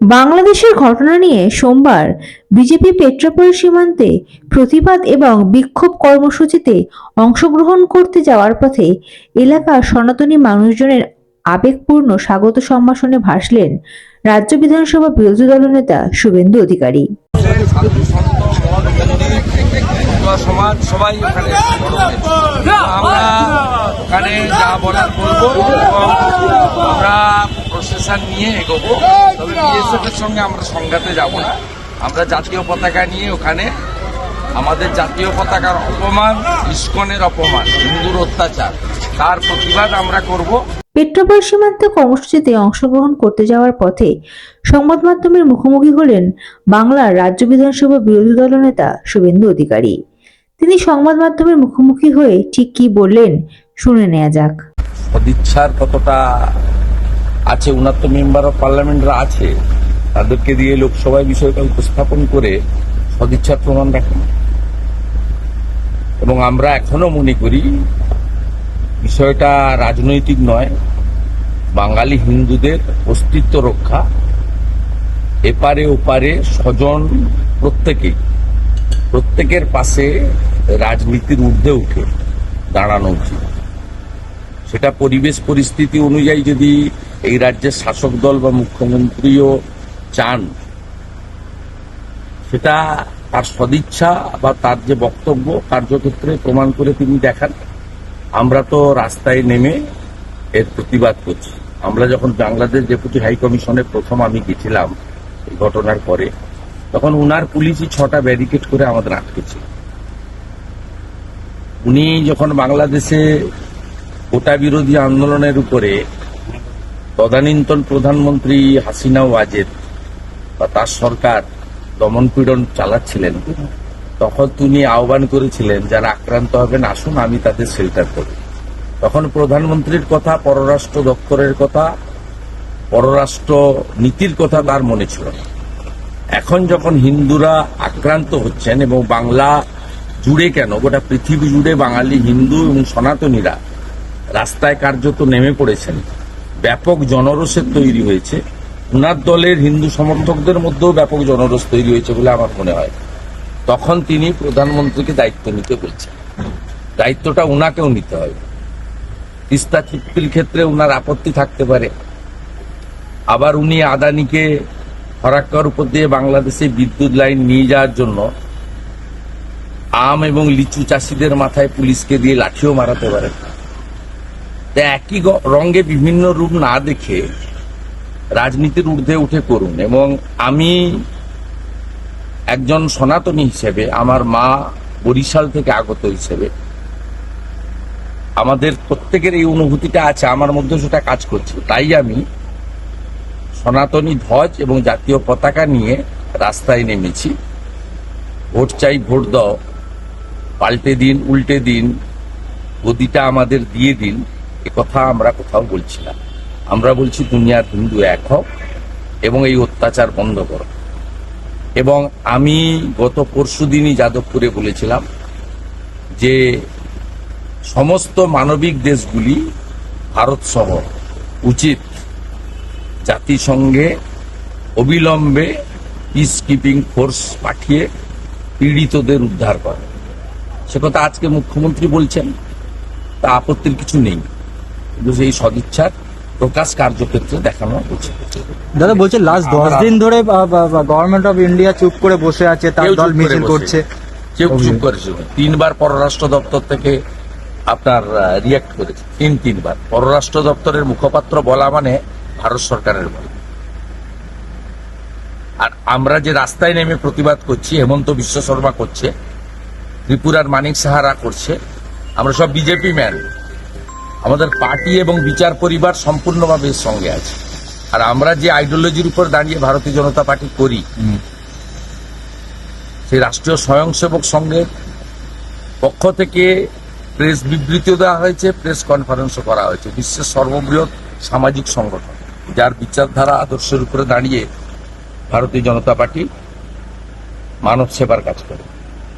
বাংলাদেশের ঘটনা নিয়ে সোমবার বিজেপি পেট্রাপোল সীমান্তে প্রতিবাদ এবং বিক্ষোভ কর্মসূচিতে অংশগ্রহণ করতে যাওয়ার পথে এলাকার সনাতনী মানুষজনের আবেগপূর্ণ স্বাগত সম্ভাষণে ভাসলেন রাজ্য বিধানসভা বিরোধী দলনেতা শুভেন্দু অধিকারী সমাজ সবাই ওখানে জড়ো হয়েছে। আমরা যা বলার আমরা নিয়ে এগোবো। তবে বিএসএফ এর সঙ্গে আমরা সংঘাতে যাব না। আমরা জাতীয় পতাকা নিয়ে ওখানে আমাদের জাতীয় পতাকার অপমান, ইস্কনের অপমান, হিন্দুর অত্যাচার, তার প্রতিবাদ আমরা করব। পেট্রাপোল সীমান্তে কর্মসূচিতে অংশগ্রহণ করতে যাওয়ার পথে সংবাদ মাধ্যমের মুখোমুখি হলেন বাংলার রাজ্য বিধানসভা বিরোধী দলনেতা শুভেন্দু অধিকারী। তিনি সংবাদ মাধ্যমের মুখোমুখি হয়ে ঠিক কি বললেন শুনে নেওয়া যাক। সদিচ্ছার কতটা আছে, উনার তো মেম্বার অফ পার্লামেন্টরা আছে, তাদেরকে দিয়ে লোকসভায় বিষয়টা উপস্থাপন করে সদিচ্ছার প্রমাণ রাখেন এবং আমরা এখনও মনে করি, বিষয়টা রাজনৈতিক নয়, বাঙালি হিন্দুদের অস্তিত্ব রক্ষা, এপারে ওপারে স্বজন প্রত্যেকেই, প্রত্যেকের পাশে রাজনীতির ঊর্ধ্বে উঠে দাঁড়ানো উচিত। সেটা পরিবেশ পরিস্থিতি অনুযায়ী যদি এই রাজ্যের শাসক দল বা মুখ্যমন্ত্রীও চান, সেটা তার সদিচ্ছা বা তার যে বক্তব্য, কার্যক্ষেত্রে প্রমাণ করে তিনি দেখান। আমরা তো রাস্তায় নেমে এর প্রতিবাদ করছি। আমরা যখন বাংলাদেশ ডেপুটি হাই কমিশনে প্রথম আমি গেছিলাম এই ঘটনার পরে, তখন উনার পুলিশই ছটা ব্যারিকেড করে আমাদের আটকেছিল উনি যখন বাংলাদেশে কোটা বিরোধী আন্দোলনের উপরে তদানীন্তন প্রধানমন্ত্রী হাসিনা ওয়াজেদ বা তার সরকার দমনপীড়ন চালাচ্ছিলেন তখন তিনি আহ্বান করেছিলেন, যারা আক্রান্ত হবেন, আসুন, আমি তাদের শেল্টার করি তখন প্রধানমন্ত্রীর কথা, পররাষ্ট্র দপ্তরের কথা, পররাষ্ট্র নীতির কথা তার মনে ছিল এখন যখন হিন্দুরা আক্রান্ত হচ্ছেন এবং বাংলা জুড়ে কেন, গোটা পৃথিবী জুড়ে বাঙালি হিন্দু এবং সনাতনীরা রাস্তায় কার্যত নেমে পড়েছেন। ব্যাপক জনরোষের তৈরি হয়েছে। উনার দলের হিন্দু সমর্থকদের মধ্যেও ব্যাপক জনরোষ তৈরি হয়েছে বলে আমার মনে হয়। তখন তিনি প্রধানমন্ত্রীকে দায়িত্ব নিতে বলছেন। দায়িত্বটা উনাকেও নিতে হবে। তিস্তা চুক্তির ক্ষেত্রে উনার আপত্তি থাকতে পারে। আবার উনি আদানিকে ফরাক্কার উপর দিয়ে বাংলাদেশে বিদ্যুৎ লাইন নিয়ে যাওয়ার জন্য আম এবং লিচু চাষিদের মাথায় পুলিশকে দিয়ে লাঠিও মারাতে পারেন। একই রঙে বিভিন্ন রূপ না দেখে রাজনীতির ঊর্ধ্বে উঠে করুন এবং আমি একজন সনাতনী হিসেবে, আমার মা বরিশাল থেকে আগত হিসেবে, আমাদের প্রত্যেকের এই অনুভূতিটা আছে, আমার মধ্যে সেটা কাজ করছে। তাই আমি সনাতনী ধ্বজ এবং জাতীয় পতাকা নিয়ে রাস্তায় নেমেছি। ভোট চাই, ভোট দাও, পাল্টে দিন, উল্টে দিন, গদিটা আমাদের দিয়ে দিন। কথা আমরা কোথাও বলছি না। আমরা বলছি দুনিয়ার হিন্দু এক হোক এবং এই অত্যাচার বন্ধ করো। এবং আমি গত পরশু দিনই যাদবপুরে বলেছিলাম যে সমস্ত মানবিক দেশগুলি ভারত সহ উচিত জাতিসংঘে অবিলম্বে পিস কিপিং ফোর্স পাঠিয়ে পীড়িতদের উদ্ধার করে। সে কথা আজকে মুখ্যমন্ত্রী বলছেন, তা আপত্তির কিছু নেই। কিন্তু সেই সদিচ্ছার প্রকাশ কার্যক্ষেত্রে দেখানো উচিত দাদা বলছে লাস্ট দশ দিন ধরে গভর্নমেন্ট অফ ইন্ডিয়া চুপ করে বসে আছে তার দল মিছিল করছে। কেউ চুপ করেছিল তিনবার পররাষ্ট্র দপ্তর থেকে আপনার রিয়াক্ট করেছে। তিন তিনবার। পররাষ্ট্র দপ্তরের মুখপাত্র বলা মানে ভারত সরকারের বলা। আর আমরা যে রাস্তায় নেমে প্রতিবাদ করছি হেমন্ত বিশ্ব শর্মা করছে ত্রিপুরার মানিক সাহারা করছে আমরা সব বিজেপি ম্যান। আমাদের পার্টি এবং বিচার পরিবার সম্পূর্ণভাবে এর সঙ্গে আছে। আর আমরা যে আইডিওলজির উপর দাঁড়িয়ে ভারতীয় জনতা পার্টি করি সেই রাষ্ট্রীয় স্বয়ংসেবক সংঘের পক্ষ থেকে প্রেস বিবৃতিও দেওয়া হয়েছে প্রেস কনফারেন্সও করা হয়েছে। বিশ্বের সর্ববৃহৎ সামাজিক সংগঠন যার বিচারধারা আদর্শের উপরে দাঁড়িয়ে ভারতীয় জনতা পার্টি মানব সেবার কাজ করে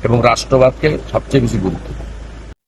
এবং রাষ্ট্রবাদকে সবচেয়ে বেশি গুরুত্ব